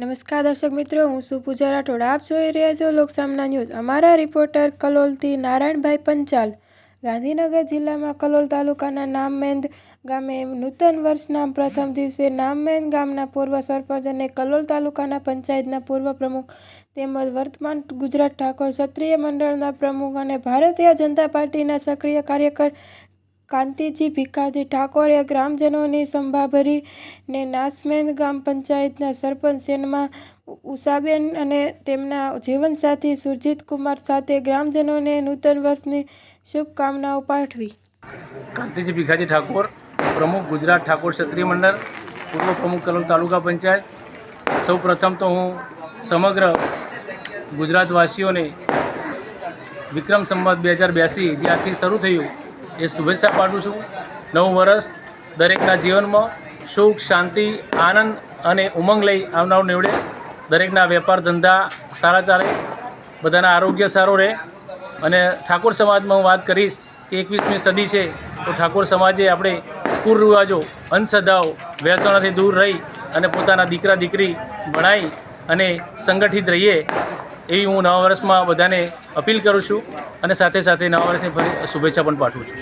નમસ્કાર દર્શક મિત્રો, હું શું પૂજા રાઠોડ. આપ જોઈ રહ્યા છો લોકસામના ન્યૂઝ. અમારા રિપોર્ટર કલોલથી નારાયણભાઈ પંચાલ. ગાંધીનગર જિલ્લામાં કલોલ તાલુકાના નામમેંદ ગામે નૂતન વર્ષના પ્રથમ દિવસે નામમેંદ ગામના પૂર્વ સરપંચ અને કલોલ તાલુકાના પંચાયતના પૂર્વ પ્રમુખ તેમજ વર્તમાન ગુજરાત ઠાકોર ક્ષત્રિય મંડળના પ્રમુખ અને ભારતીય જનતા પાર્ટીના સક્રિય કાર્યકર કાંતિજી ભીખાજી ઠાકોરે ગ્રામજનોની સંભાભરી ને નાસમેન ગ્રામ પંચાયતના સરપંચ સેનમાં ઉષાબેન અને તેમના જીવનસાથી સુરજીત કુમાર સાથે ગ્રામજનોને નૂતન વર્ષની શુભકામનાઓ પાઠવી. કાંતિજી ભીખાજી ઠાકોર, પ્રમુખ ગુજરાત ઠાકોર ક્ષત્રિય મંડળ, પૂર્વ પ્રમુખ કલોલ તાલુકા પંચાયત. સૌ પ્રથમ તો હું સમગ્ર ગુજરાતવાસીઓને વિક્રમ સંવત બે હજાર બ્યાસી જે આજથી શરૂ થયું એ શુભેચ્છા પાઠવું છું. નવું વર્ષ દરેકના જીવનમાં સુખ, શાંતિ, આનંદ અને ઉમંગ લઈ આવનાર નીવડે. દરેકના વેપાર ધંધા સારા ચાલે, બધાના આરોગ્ય સારું રહે. અને ઠાકોર સમાજમાં હું વાત કરીશ કે એકવીસમી સદી છે, તો ઠાકોર સમાજે આપણે કુરિવાજો અંધશ્રદ્ધાઓ, વ્યસનોથી દૂર રહી અને પોતાના દીકરા દીકરી ભણાઈ અને સંગઠિત રહીએ. એવી હું નવા વર્ષમાં બધાને અપીલ કરું છું અને સાથે સાથે નવા વર્ષની શુભેચ્છા પણ પાઠવું છું.